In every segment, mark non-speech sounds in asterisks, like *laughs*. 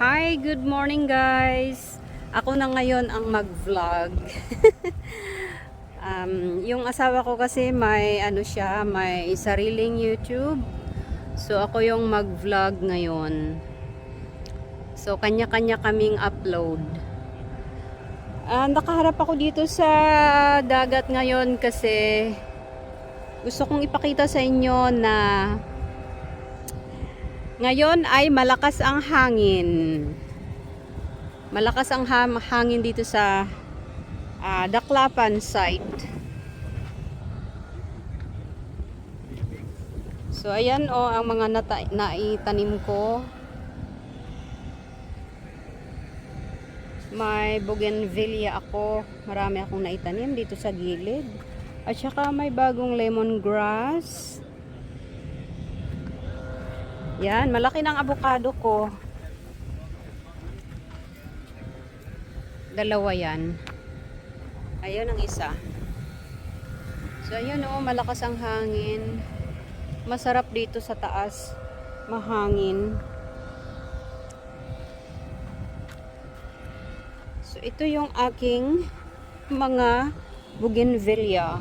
Hi, good morning guys. Ako na ngayon ang mag-vlog. *laughs* um, yung asawa ko kasi may ano siya, may sariling YouTube. So ako yung mag-vlog ngayon. So kanya-kanya kaming upload. Ah, nakaharap ako dito sa dagat ngayon kasi gusto kong ipakita sa inyo na ngayon ay malakas ang hangin. Malakas ang hangin dito sa ah, Daklapan site. So ayan o ang mga nata- naitanim ko. May bougainvillea ako. Marami akong naitanim dito sa gilid. At saka may bagong lemongrass. Yan, malaki ng avocado ko. Dalawa yan. Ayun ang isa. So, ayun oh, malakas ang hangin. Masarap dito sa taas. Mahangin. So, ito yung aking mga bougainvillea.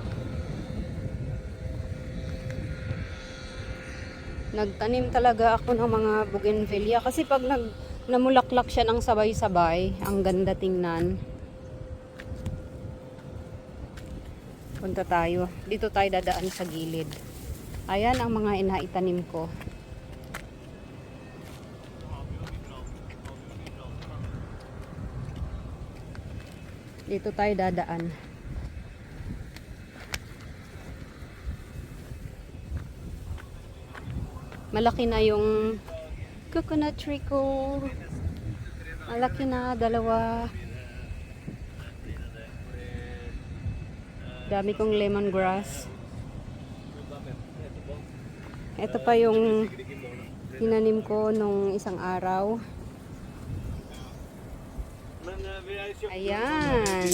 Nagtanim talaga ako ng mga bougainvillea kasi pag nag namulaklak siya ng sabay-sabay, ang ganda tingnan. Punta tayo. Dito tayo dadaan sa gilid. Ayan ang mga inaitanim ko. Dito tayo dadaan. Malaki na yung coconut tree ko. Malaki na, dalawa. Dami kong lemongrass. Ito pa yung tinanim ko nung isang araw. Kjøpt Ayan.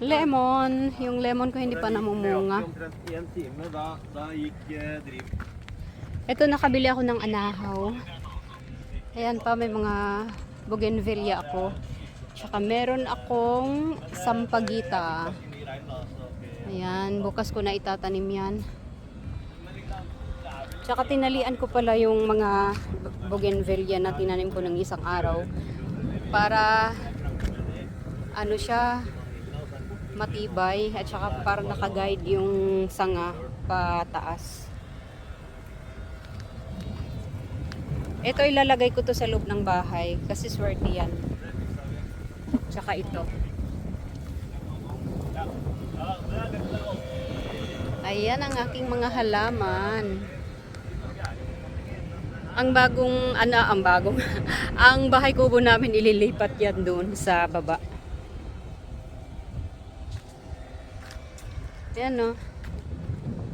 Lemon. Yung lemon ko hindi pa namumunga. Ito nakabili ako ng anahaw. Ayan pa may mga bougainvillea ako. Tsaka meron akong sampagita. Ayan, bukas ko na itatanim yan. Tsaka tinalian ko pala yung mga bougainvillea na tinanim ko ng isang araw para ano siya matibay at saka para nakaguide yung sanga pataas. Ito ilalagay ko to sa loob ng bahay kasi swerte yan. Tsaka ito. Ayan ang aking mga halaman. Ang bagong, ano, ang bagong, *laughs* ang bahay kubo namin ililipat yan doon sa baba. Ayan no.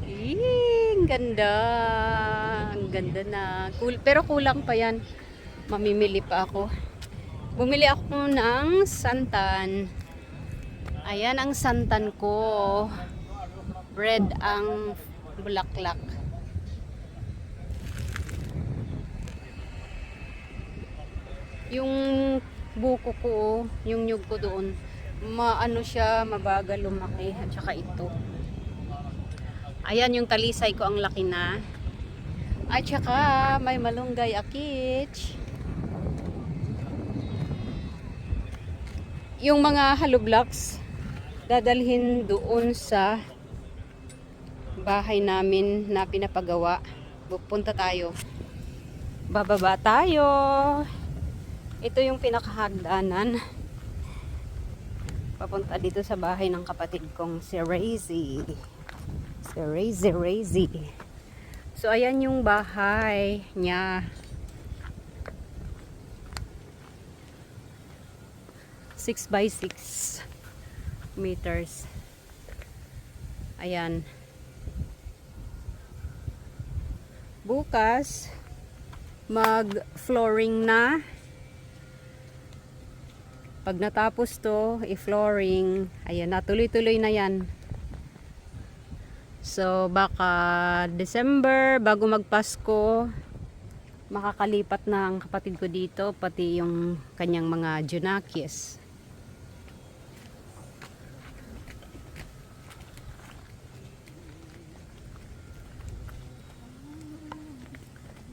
Ing, ganda. Ang ganda na. Cool, pero kulang pa yan. Mamimili pa ako. Bumili ako ng santan. Ayan ang santan ko. Bread ang bulaklak. Yung buko ko, yung nyug ko doon, maano siya, mabagal lumaki. At saka ito. Ayan yung talisay ko, ang laki na. At saka may malunggay akich. Yung mga hollow blocks, dadalhin doon sa bahay namin na pinapagawa. Pupunta tayo. Bababa tayo. Ito yung pinakahagdanan. Papunta dito sa bahay ng kapatid kong si Razy. Razy Razy. So ayan yung bahay niya. 6 by 6 meters. Ayan. Bukas, mag-flooring na. Pag natapos to, i-flooring. Ayan, natuloy-tuloy na yan. So, baka December, bago magpasko, makakalipat na ang kapatid ko dito, pati yung kanyang mga Junakis.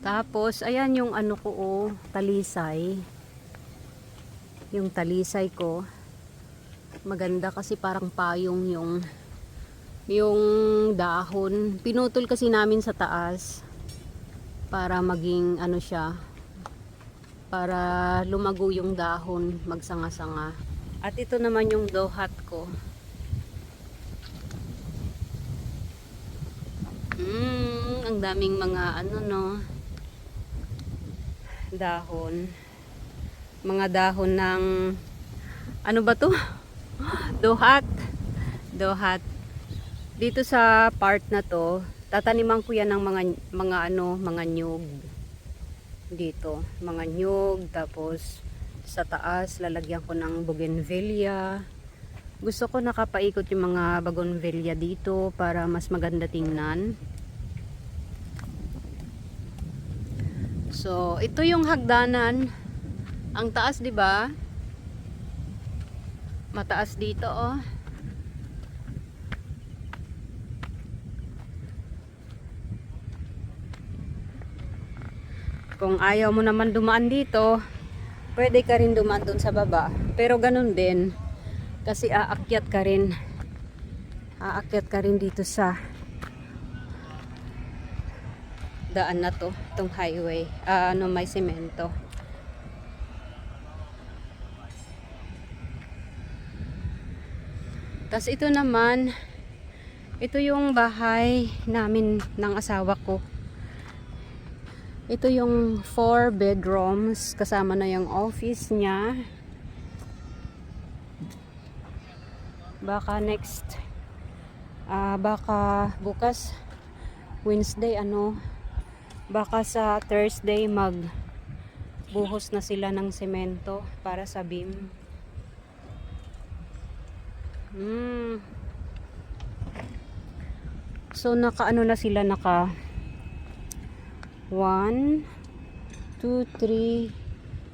Tapos, ayan yung ano ko, oh, talisay. Yung talisay ko. Maganda kasi parang payong yung yung dahon. Pinutol kasi namin sa taas para maging ano siya para lumago yung dahon, magsanga-sanga. At ito naman yung dohat ko. Mm, ang daming mga ano no dahon. Mga dahon ng ano ba to? *laughs* Dohat. Dohat. Dito sa part na to, tataniman ko yan ng mga mga ano, mga nyug. Dito, mga nyug tapos sa taas lalagyan ko ng bougainvillea. Gusto ko nakapaikot yung mga bougainvillea dito para mas maganda tingnan. So, ito yung hagdanan. Ang taas, 'di ba? Mataas dito, oh. Kung ayaw mo naman dumaan dito, pwede ka rin dumaan dun sa baba. Pero ganun din, kasi aakyat ka rin. Aakyat ka rin dito sa daan na to, itong highway. Ah, ano, may semento. Tapos ito naman, ito yung bahay namin ng asawa ko. Ito yung four bedrooms, kasama na yung office niya. Baka next, ah baka bukas, Wednesday, ano, baka sa Thursday mag buhos na sila ng semento para sa beam. Hmm. So naka ano na sila naka 1 2 3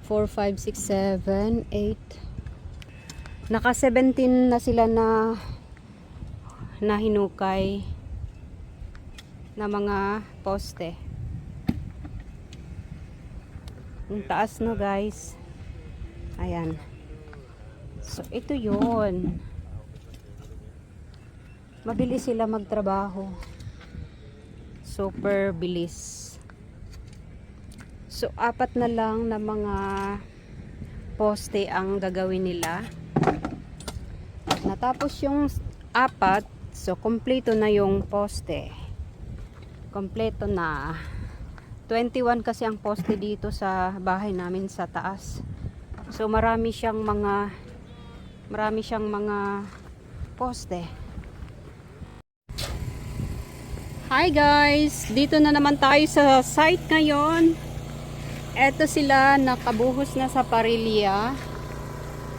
4 5 6 7 8 Naka 17 na sila na na hinukay na mga poste. Yung taas no guys. Ayan. So ito 'yon. Mabilis sila magtrabaho. Super bilis. So apat na lang na mga poste ang gagawin nila. Natapos yung apat, so kompleto na yung poste. Kompleto na. 21 kasi ang poste dito sa bahay namin sa taas. So marami siyang mga marami siyang mga poste. Hi guys! Dito na naman tayo sa site ngayon. Eto sila, nakabuhos na sa parilya.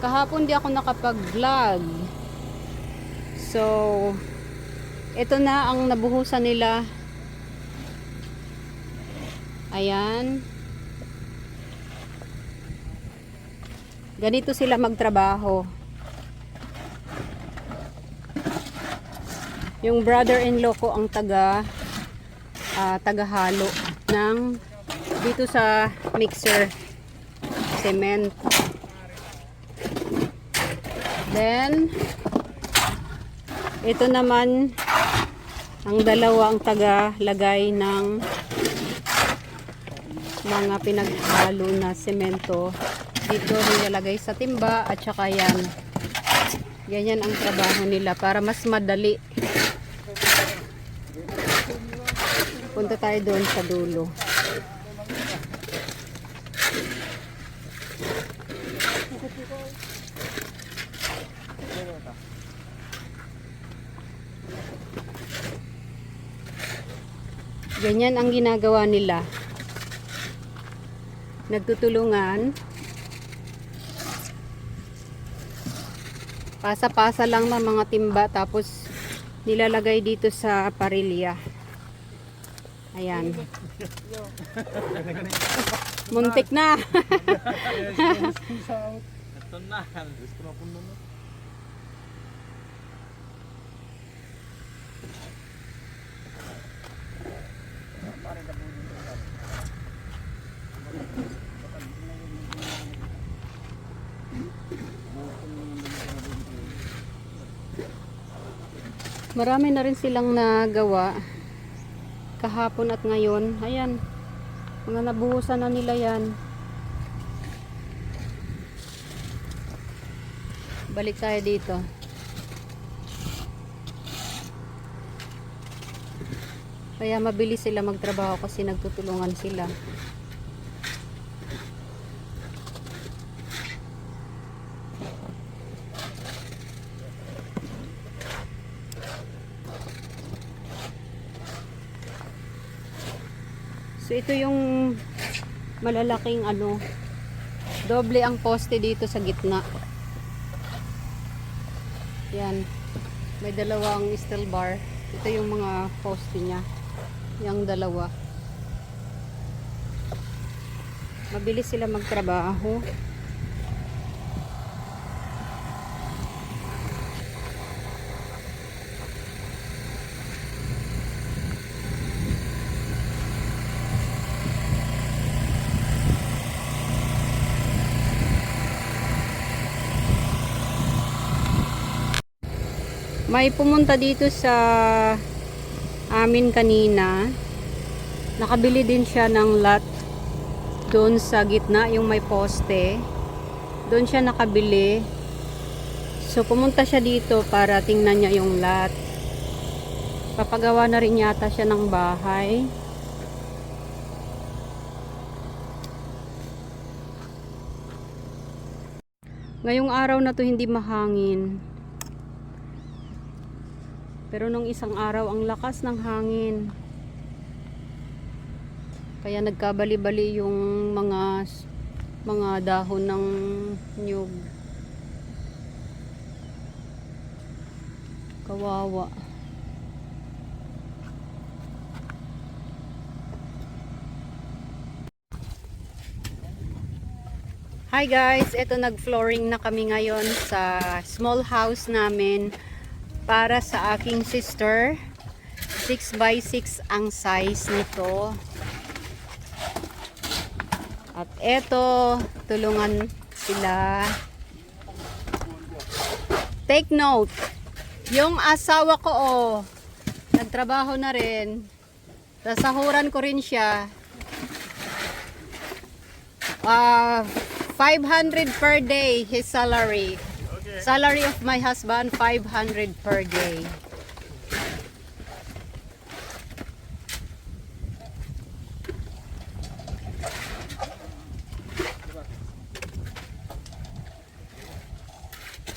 Kahapon di ako nakapag-vlog. So, ito na ang nabuhusan nila. Ayan. Ganito sila magtrabaho. Yung brother-in-law ko ang taga ah, tagahalo ng dito sa mixer. Cement. Then ito naman ang dalawa ang taga lagay ng mga pinaghalo na semento. Dito nilalagay sa timba at saka yan. Ganyan ang trabaho nila para mas madali. Punta tayo doon sa dulo ganyan ang ginagawa nila nagtutulungan pasa-pasa lang ng mga timba tapos nilalagay dito sa parilya. Ayan. Muntik na. Ito na. Marami na rin silang nagawa kahapon at ngayon. Ayan. Mga nabuhusan na nila yan. Balik tayo dito. Kaya mabilis sila magtrabaho kasi nagtutulungan sila. So ito yung malalaking ano, doble ang poste dito sa gitna. Yan. May dalawang steel bar. Ito yung mga poste niya. Yung dalawa. Mabilis sila magtrabaho. May pumunta dito sa amin kanina. Nakabili din siya ng lot doon sa gitna, yung may poste. Doon siya nakabili. So pumunta siya dito para tingnan niya yung lot. Papagawa na rin yata siya ng bahay. Ngayong araw na to hindi mahangin. Pero nung isang araw, ang lakas ng hangin. Kaya nagkabali-bali yung mga mga dahon ng nyug. Kawawa. Hi guys, ito nag-flooring na kami ngayon sa small house namin para sa aking sister. 6 by 6 ang size nito. At eto, tulungan sila. Take note, yung asawa ko oh, nagtrabaho na rin. Sasahuran ko rin siya. Ah, 500 per day his salary. Salary of my husband 500 per day.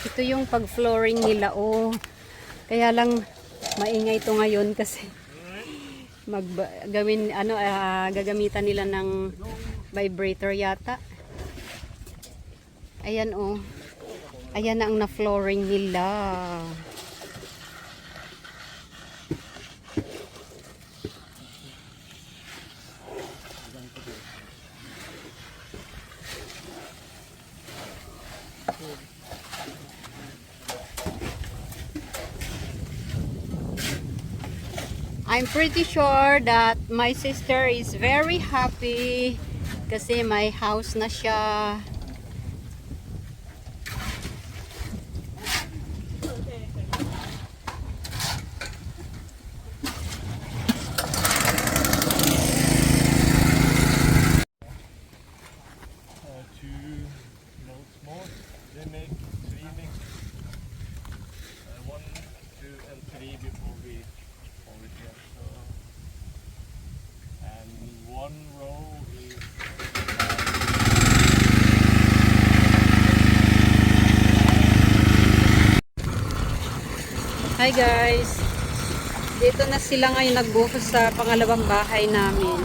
Ito yung pag-flooring nila oh. Kaya lang maingay ito ngayon kasi *laughs* mag gawin ano ah, gagamitan nila ng vibrator yata. Ayan oh. Ayan na ang na-flooring nila. I'm pretty sure that my sister is very happy kasi may house na siya. Hi guys! Dito na sila ngayon nagbuhos sa pangalawang bahay namin.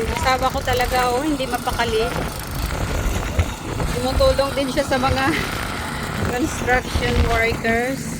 Yung asawa ko talaga oh, hindi mapakali. Tumutulong din siya sa mga *laughs* construction workers.